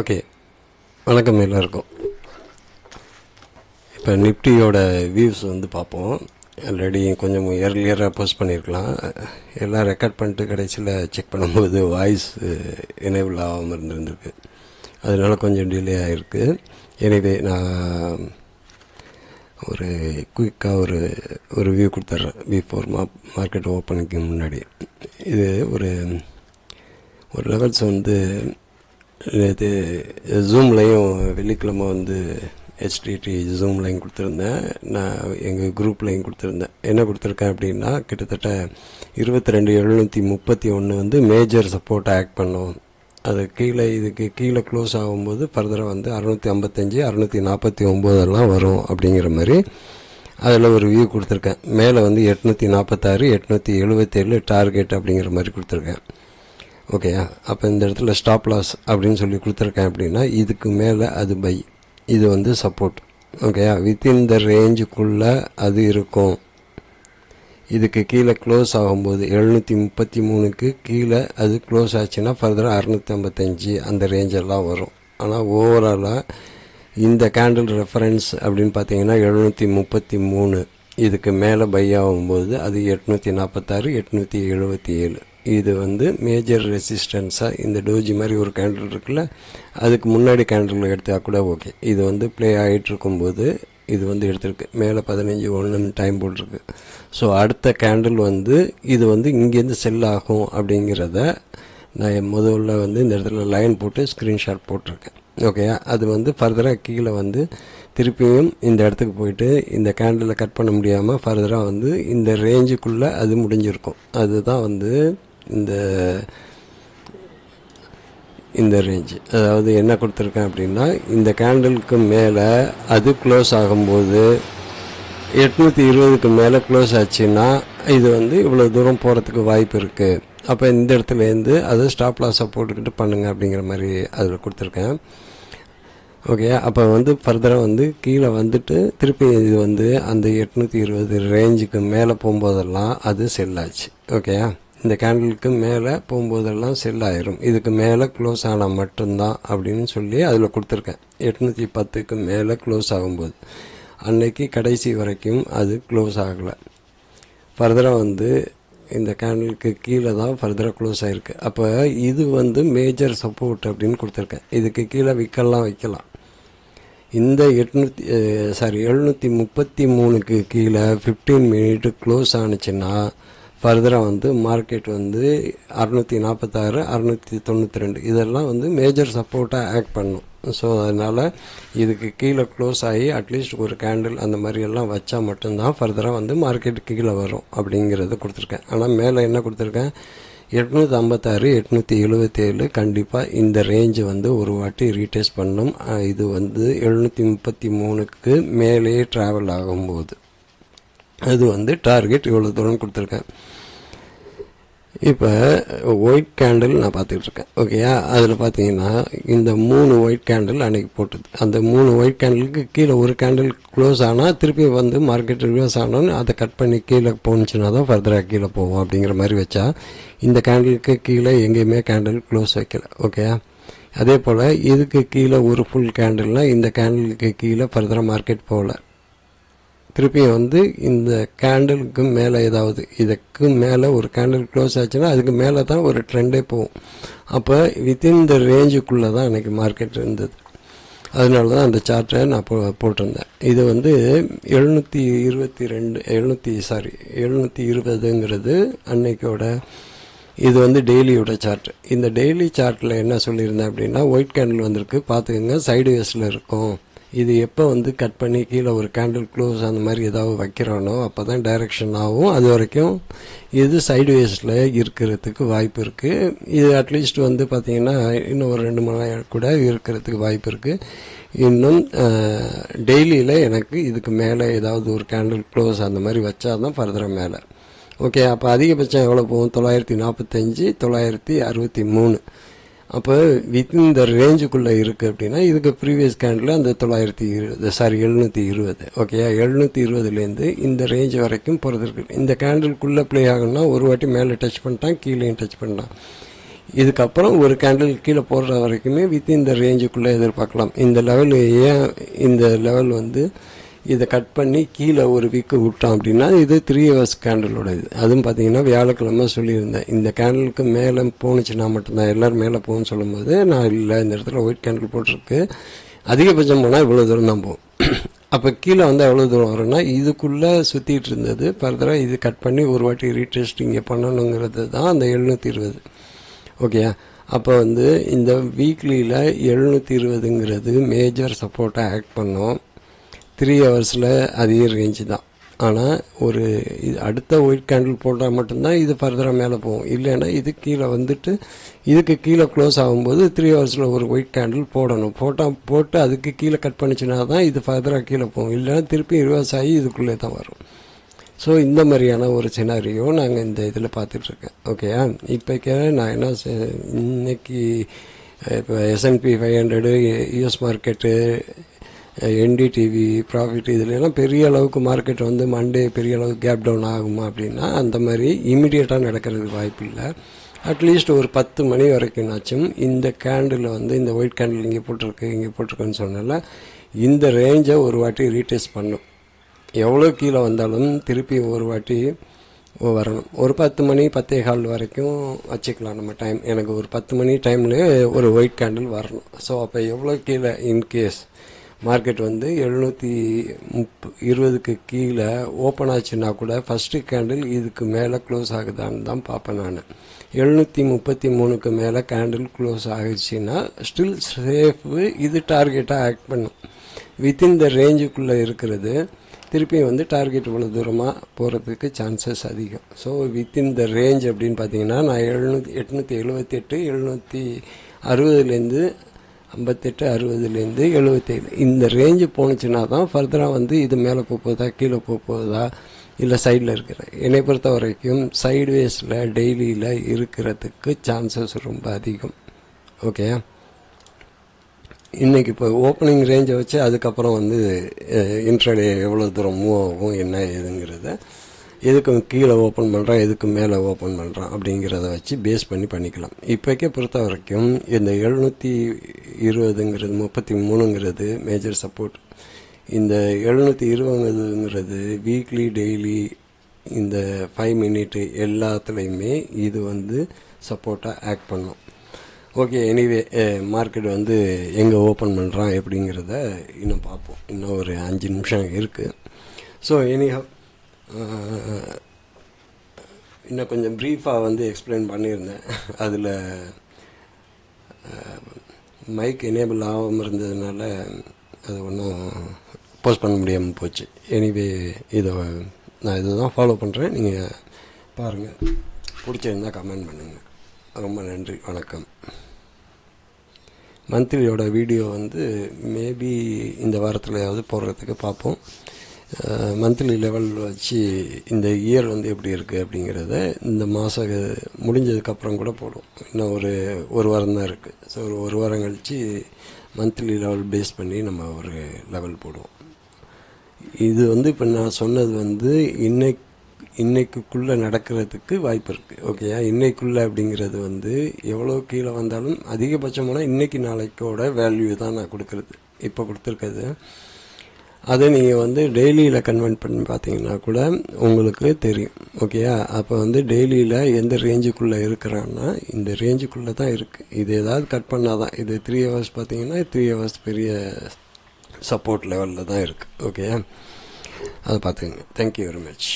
Okay. வணக்கம் எல்லாருக்கும். இப்போ நிப்டியோட வியூஸ் வந்து பார்ப்போம். ஆல்ரெடி கொஞ்சம் இயர்லியராக போஸ்ட் பண்ணியிருக்கலாம் எல்லாம் ரெக்கார்ட் பண்ணிட்டு கடைசியில் செக் பண்ணும்போது வாய்ஸ் எனேபிள் ஆகாமல் இருந்திருந்துருக்கு. அதனால கொஞ்சம் டிலே ஆகிருக்கு எனவே நான் ஒரு குயிக்காக ஒரு ஒரு வியூ கொடுத்துட்றேன். பிஃபோர் மா மார்க்கெட் ஓப்பனுக்கு முன்னாடி. இது ஒரு ஒரு லெவல்ஸ் வந்து இது ஜூம்லையும் வெள்ளிக்கிழமை வந்து ஹெச்டிடி ஜூம்லையும் கொடுத்துருந்தேன். நான் எங்கள் குரூப்லையும் கொடுத்துருந்தேன். என்ன கொடுத்துருக்கேன் அப்படின்னா கிட்டத்தட்ட இருபத்தி ரெண்டு எழுநூற்றி முப்பத்தி ஒன்று வந்து மேஜர் சப்போர்ட் ஆக்ட் பண்ணும். அது கீழே இதுக்கு கீழே க்ளோஸ் ஆகும்போது ஃபர்தராக வந்து அறநூற்றி ஐம்பத்தஞ்சு அறநூற்றி நாற்பத்தி ஒம்போதெல்லாம் வரும் அப்படிங்கிற மாதிரி அதில் ஒரு வியூ கொடுத்துருக்கேன். மேலே வந்து எட்நூற்றி நாற்பத்தாறு எட்நூற்றி எழுபத்தேழு டார்கெட் அப்படிங்கிற மாதிரி கொடுத்துருக்கேன். ஓகேயா அப்போ இந்த இடத்துல ஸ்டாப் லாஸ் அப்படின்னு சொல்லி கொடுத்துருக்கேன் அப்படின்னா இதுக்கு மேலே அது பை இது வந்து சப்போர்ட் ஓகேயா வித்தின் த ரேஞ்சுக்குள்ளே அது இருக்கும். இதுக்கு கீழே க்ளோஸ் ஆகும்போது எழுநூற்றி முப்பத்தி மூணுக்கு கீழே அது க்ளோஸ் ஆச்சுன்னா ஃபர்தராக அறநூற்றி ஐம்பத்தஞ்சு அந்த ரேஞ்செல்லாம் வரும். ஆனால் ஓவராலாக இந்த கேண்டில் ரெஃபரன்ஸ் அப்படின்னு பார்த்தீங்கன்னா எழுநூற்றி முப்பத்தி மூணு. இதுக்கு மேலே பை ஆகும்போது அது எட்நூற்றி நாற்பத்தாறு எட்நூற்றி எழுபத்தி ஏழு. இது வந்து மேஜர் ரெசிஸ்டன்ஸாக இந்த டோஜி மாதிரி ஒரு கேண்டில் இருக்குல்ல அதுக்கு முன்னாடி கேண்டில் எடுத்தால் கூட ஓகே இது வந்து ப்ளே ஆகிட்டு இருக்கும்போது இது வந்து எடுத்திருக்கு. மேலே பதினஞ்சு ஒன்றுன்னு டைம் போட்டிருக்கு. ஸோ அடுத்த கேண்டில் வந்து இது வந்து இங்கேருந்து செல் ஆகும் அப்படிங்கிறத நான் முதல்ல வந்து இந்த இடத்துல லைன் போட்டு ஸ்க்ரீன்ஷாட் போட்டிருக்கேன். ஓகே அது வந்து ஃபர்தராக கீழே வந்து திருப்பியும் இந்த இடத்துக்கு போயிட்டு இந்த கேண்டிலை கட் பண்ண முடியாமல் ஃபர்தராக வந்து இந்த ரேஞ்சுக்குள்ளே அது முடிஞ்சிருக்கும். அதுதான் வந்து இந்த இந்த ரேஞ்சு அதாவது என்ன கொடுத்துருக்கேன் அப்படின்னா இந்த கேண்டிலுக்கு மேலே அது க்ளோஸ் ஆகும்போது எட்நூற்றி இருபதுக்கு மேலே க்ளோஸ் ஆச்சுன்னா இது வந்து இவ்வளோ தூரம் போகிறதுக்கு வாய்ப்பு இருக்குது அப்போ இந்த இடத்துலேருந்து அதை ஸ்டாப் லாஸை போட்டுக்கிட்டு பண்ணுங்கள் அப்படிங்கிற மாதிரி அதில் கொடுத்துருக்கேன். ஓகே அப்போ வந்து ஃபர்தராக வந்து கீழே வந்துட்டு திருப்பி இது வந்து அந்த எட்நூற்றி இருபது ரேஞ்சுக்கு மேலே போகும்போதெல்லாம் அது செல்லாச்சு ஓகேயா இந்த கேண்டிலுக்கு மேலே போகும்போதெல்லாம் செல் ஆயிரும் இதுக்கு மேலே க்ளோஸ் ஆனால் மட்டும்தான் அப்படின்னு சொல்லி அதில் கொடுத்துருக்கேன். எட்நூற்றி பத்துக்கு மேலே க்ளோஸ் ஆகும்போது. அன்னைக்கு கடைசி வரைக்கும் அது க்ளோஸ் ஆகலை. ஃபர்தராக வந்து இந்த கேண்டலுக்கு கீழே தான் ஃபர்தராக க்ளோஸ் ஆகிருக்கு அப்போ இது வந்து மேஜர் சப்போர்ட் அப்படின்னு கொடுத்துருக்கேன். இதுக்கு கீழே விற்கலாம் வைக்கலாம் இந்த எட்நூற்றி சாரி எழுநூற்றி முப்பத்தி மூணுக்கு கீழே ஃபிஃப்டீன் மினிட் க்ளோஸ் ஆனுச்சுன்னா ஃபர்தராக வந்து மார்க்கெட் வந்து அறநூற்றி நாற்பத்தாறு அறநூற்றி தொண்ணூற்றி ரெண்டு இதெல்லாம் வந்து மேஜர் சப்போர்ட்டாக ஆக்ட் பண்ணும். ஸோ அதனால் இதுக்கு கீழே க்ளோஸ் ஆகி அட்லீஸ்ட் ஒரு கேண்டில் அந்த மாதிரி எல்லாம் வச்சா மட்டும்தான் ஃபர்தராக வந்து மார்க்கெட் கீழே வரும் அப்படிங்கிறத கொடுத்துருக்கேன். ஆனால் மேலே என்ன கொடுத்துருக்கேன்? எட்நூற்றி ஐம்பத்தாறு எட்நூற்றி எழுபத்தேழு கண்டிப்பாக இந்த ரேஞ்சு வந்து ஒரு வாட்டி ரீடெஸ்ட் பண்ணும். இது வந்து எழுநூற்றி முப்பத்தி மூணுக்கு மேலேயே ட்ராவல் ஆகும்போது. அது வந்து டார்கெட் இவ்வளோ தூரம் கொடுத்துருக்கேன். இப்போ ஒயிட் கேண்டில் நான் பார்த்துக்கிட்டு இருக்கேன் ஓகேயா அதில் பார்த்தீங்கன்னா இந்த மூணு ஒயிட் கேண்டில் அன்றைக்கி போட்டது. அந்த மூணு ஒயிட் கேண்டிலுக்கு கீழே ஒரு கேண்டில் க்ளோஸ் ஆனால் திருப்பி வந்து மார்க்கெட் ரிவர்ஸ் ஆனோன்னு அதை கட் பண்ணி கீழே போணுச்சுன்னா தான் ஃபர்தராக கீழே போவோம் அப்படிங்கிற மாதிரி வச்சா இந்த கேண்டிலுக்கு கீழே எங்கேயுமே கேண்டில் க்ளோஸ் வைக்கல. ஓகேயா அதே போல் இதுக்கு கீழே ஒரு ஃபுல் கேண்டில்னால் இந்த கேண்டிலுக்கு கீழே ஃபர்தராக மார்க்கெட் போகல. திருப்பியும் வந்து இந்த கேண்டலுக்கு மேலே ஏதாவது இதுக்கு மேலே ஒரு கேண்டில் க்ளோஸ் ஆச்சுன்னா அதுக்கு மேலே தான் ஒரு ட்ரெண்டே போகும். அப்போ வித்தின் இந்த ரேஞ்சுக்குள்ளே தான் அன்றைக்கி மார்க்கெட் இருந்தது. அதனால தான் அந்த சார்ட்டை நான் போ போட்டிருந்தேன். இது வந்து எழுநூற்றி இருபத்தி ரெண்டு எழுநூற்றி சாரி எழுநூற்றி இருபதுங்கிறது அன்னைக்கோட இது வந்து டெய்லியோட சார்ட் இந்த டெய்லி சார்ட்டில் என்ன சொல்லியிருந்தேன் அப்படின்னா ஒயிட் கேண்டில் வந்திருக்கு. பார்த்துக்கோங்க சைடு வேஸில் இருக்கும். இது எப்போ வந்து கட் பண்ணி கீழே ஒரு கேண்டில் க்ளோஸ் அந்த மாதிரி ஏதாவது வைக்கிறானோ அப்போ தான் டைரக்ஷன் ஆகும். அது வரைக்கும் இது சைடுவேஸில் இருக்கிறதுக்கு வாய்ப்பு இருக்குது இது அட்லீஸ்ட் வந்து பார்த்திங்கன்னா இன்னும் ஒரு ரெண்டு மணி நேரம் கூட இருக்கிறதுக்கு வாய்ப்பு இருக்குது இன்னும் டெய்லியில் எனக்கு இதுக்கு மேலே ஏதாவது ஒரு கேண்டில் க்ளோஸ் அந்த மாதிரி வச்சா தான் ஃபர்தராக மேலே. ஓகே அப்போ அதிகபட்சம் எவ்வளோ போகும்? தொள்ளாயிரத்தி நாற்பத்தஞ்சு தொள்ளாயிரத்தி அறுபத்தி மூணு. அப்போ வித்தின் இந்த ரேஞ்சுக்குள்ளே இருக்குது அப்படின்னா இதுக்கு ப்ரீவியஸ் கேண்டில் அந்த தொள்ளாயிரத்தி இருபது சாரி எழுநூற்றி இருபது. ஓகேயா எழுநூற்றி இருபதுலேருந்து இந்த ரேஞ்ச் வரைக்கும் போகிறது இருக்குது இந்த கேண்டிலுக்குள்ளே ப்ளே ஆகணும்னா ஒரு வாட்டி மேலே டச் பண்ணிட்டான் கீழேயும் டச் பண்ணிட்டான். இதுக்கப்புறம் ஒரு கேண்டில் கீழே போடுற வரைக்குமே வித்தின் இந்த ரேஞ்சுக்குள்ளே எதிர்பார்க்கலாம். இந்த லெவல் ஏன் இந்த லெவல் வந்து இதை கட் பண்ணி கீழே ஒரு வீக்கு விட்டோம் அப்படின்னா இது த்ரீ ஹவர்ஸ் கேண்டிலோட இது அதுவும் பார்த்தீங்கன்னா வியாழக்கிழமை சொல்லியிருந்தேன். இந்த கேண்டலுக்கு மேலே போணுச்சுன்னா மட்டும்தான் எல்லோரும் மேலே போகணும்னு சொல்லும்போது நான் இல்லை இந்த இடத்துல ஒயிட் கேண்டில் போட்டிருக்கு. அதிகபட்சம் போனால் இவ்வளோ தூரம் தான் போகும். அப்போ கீழே வந்து எவ்வளோ தூரம் வரும்னா இதுக்குள்ளே சுற்றிட்டு இருந்தது. ஃபர்தராக இது கட் பண்ணி ஒரு வாட்டி ரீடெஸ்ட் இங்கே பண்ணணுங்கிறது தான் அந்த எழுநூற்றி இருபது. ஓகே அப்போ வந்து இந்த வீக்லியில் எழுநூற்றி இருபதுங்கிறது மேஜர் சப்போர்ட்டாக ஆக்ட் பண்ணோம். த்ரீ ஹவர்ஸில் அதே ரேஞ்சு தான் ஆனால் ஒரு இது அடுத்த ஒயிட் கேண்டில் போட்டால் மட்டும்தான் இது ஃபர்தராக மேலே போகும். இல்லைன்னா இது கீழே வந்துட்டு இதுக்கு கீழே க்ளோஸ் ஆகும்போது த்ரீ ஹவர்ஸில் ஒரு ஒயிட் கேண்டில் போடணும். போட்டால் போட்டு அதுக்கு கீழே கட் பண்ணிச்சுனா தான் இது ஃபர்தராக கீழே போகும். இல்லைன்னா திருப்பி ரிவர்ஸ் ஆகி இதுக்குள்ளே தான் வரும். ஸோ இந்த மாதிரியான ஒரு சினாரியோ நாங்கள் இந்த இதில் பார்த்துட்ருக்கேன். ஓகேயா இப்போக்கே நான் என்ன செ- இன்னைக்கு இப்போ S and P five hundred US market NDTV profit இதுலலாம் பெரிய அளவுக்கு மார்க்கெட் வந்து மண்டே பெரிய அளவுக்கு கேப் டவுன் ஆகுமா அப்படின்னா அந்த மாதிரி இமீடியட்டாக நடக்கிறதுக்கு வாய்ப்பு இல்லை. அட்லீஸ்ட் ஒரு பத்து மணி வரைக்கும்னாச்சும் இந்த கேண்டில் வந்து இந்த ஒயிட் கேண்டில் இங்கே போட்டிருக்கு இங்கே போட்டிருக்குன்னு சொன்னால இந்த ரேஞ்சை ஒரு வாட்டி ரீடெஸ்ட் பண்ணும். எவ்வளோ கீழே வந்தாலும் திருப்பி ஒரு வாட்டி வரணும். ஒரு பத்து மணி பத்தே கால் வரைக்கும் வச்சுக்கலாம் நம்ம டைம் எனக்கு ஒரு பத்து மணி டைம்லேயே ஒரு ஒயிட் கேண்டில் வரணும். ஸோ அப்போ எவ்வளோ கீழே இன்கேஸ் மார்க்கெட் வந்து எழுநூற்றி முப் இருபதுக்கு கீழே ஓப்பன் ஆச்சுன்னா கூட ஃபஸ்ட்டு கேண்டில் இதுக்கு மேலே க்ளோஸ் ஆகுதான்னு தான் பார்ப்பேன் நான். எழுநூற்றி முப்பத்தி மூணுக்கு மேலே கேண்டில் க்ளோஸ் ஆகிடுச்சின்னா ஸ்டில் சேஃபு இது டார்கெட்டாக ஆக்ட் பண்ணும். வித்தின் த ரேஞ்சுக்குள்ளே இருக்கிறது. திருப்பி வந்து டார்கெட் இவ்வளோ தூரமாக போகிறதுக்கு சான்சஸ் அதிகம். ஸோ வித்தின் த ரேஞ்ச் அப்படின்னு பார்த்தீங்கன்னா நான் எழுநூற்றி எட்நூற்றி எழுபத்தெட்டு எழுநூற்றி அறுபதுலேருந்து ஐம்பத்தெட்டு அறுபதுலேருந்து எழுபத்தேழு இந்த ரேஞ்சு போணுச்சுன்னா தான் ஃபர்தராக வந்து இது மேலே போகுதா கீழே போகுதா இல்லை சைடில் இருக்கிற என்னை பொறுத்த வரைக்கும் சைட்வேஸில் டெய்லியில் இருக்கிறதுக்கு சான்சஸ் ரொம்ப அதிகம். ஓகே இன்னைக்கு இப்போ ஓப்பனிங் ரேஞ்சை வச்சு அதுக்கப்புறம் வந்து இன்ட்ரடே எவ்வளோ தூரம் மூவ் ஆகும் என்ன ஏதுங்கிறத எதுக்கு கீழே ஓப்பன் பண்ணுறான் எதுக்கு மேலே ஓப்பன் பண்ணுறான் அப்படிங்கிறத வச்சு பேஸ் பண்ணி பண்ணிக்கலாம். இப்போக்கே பொறுத்த வரைக்கும் இந்த எழுநூற்றி இருபதுங்கிறது முப்பத்தி மூணுங்கிறது மேஜர் சப்போர்ட் இந்த எழுநூற்றி இருபதுங்கிறது வீக்லி டெய்லி இந்த ஃபைவ் மினிட்டு எல்லாத்துலேயுமே இது வந்து சப்போர்ட்டாக ஆக்ட் பண்ணும். ஓகே எனிவே மார்க்கெட் வந்து எங்கே ஓப்பன் பண்ணுறான் எப்படிங்கிறத இன்னும் பார்ப்போம். இன்னும் ஒரு அஞ்சு நிமிஷம் இருக்குது ஸோ எனிஹவ் இன்னும் கொஞ்சம் ப்ரீஃபாக வந்து எக்ஸ்பிளைன் பண்ணியிருந்தேன். அதில் மைக் எனேபிள் ஆகாமல் இருந்ததுனால அது ஒன்றும் போஸ்ட் பண்ண முடியாமல் போச்சு. எனிவே இதை நான் இதை தான் ஃபாலோ பண்ணுறேன் நீங்கள் பாருங்கள் பிடிச்சிருந்தா கமெண்ட் பண்ணுங்கள் ரொம்ப நன்றி. வணக்கம். மந்த்லியோட வீடியோ வந்து மேபி இந்த வாரத்துலையாவது போடுறதுக்கு பார்ப்போம். மந்த்லி லெவல் வச்சு இந்த இயர் வந்து எப்படி இருக்குது அப்படிங்கிறத இந்த மாதம் முடிஞ்சதுக்கப்புறம் கூட போடும். இன்னும் ஒரு ஒரு வாரம் தான் இருக்குது ஸோ ஒரு ஒரு வாரம் கழித்து மந்த்லி லெவல் பேஸ் பண்ணி நம்ம ஒரு லெவல் போடுவோம். இது வந்து இப்போ நான் சொன்னது வந்து இன்னைக்கு இன்றைக்குள்ளே நடக்கிறதுக்கு வாய்ப்பு இருக்குது ஓகேயா இன்றைக்குள்ளே அப்படிங்கிறது வந்து எவ்வளோ கீழே வந்தாலும் அதிகபட்சமான இன்னைக்கு நாளைக்கோட வேல்யூ தான் நான் கொடுக்குறது. இப்போ கொடுத்துருக்கிறது. அதை நீங்கள் வந்து டெய்லியில் கன்வெர்ட் பண்ணி பார்த்தீங்கன்னா கூட உங்களுக்கு தெரியும். ஓகேயா அப்போ வந்து டெய்லியில் எந்த ரேஞ்சுக்குள்ளே இருக்கிறான்னா இந்த ரேஞ்சுக்குள்ளே தான் இருக்குது இது ஏதாவது கட் பண்ணால் தான் இது த்ரீ ஹவர்ஸ் பார்த்தீங்கன்னா த்ரீ ஹவர்ஸ் பெரிய சப்போர்ட் லெவலில் தான் இருக்குது ஓகேயா அதை பார்த்துக்கங்க. Thank you very much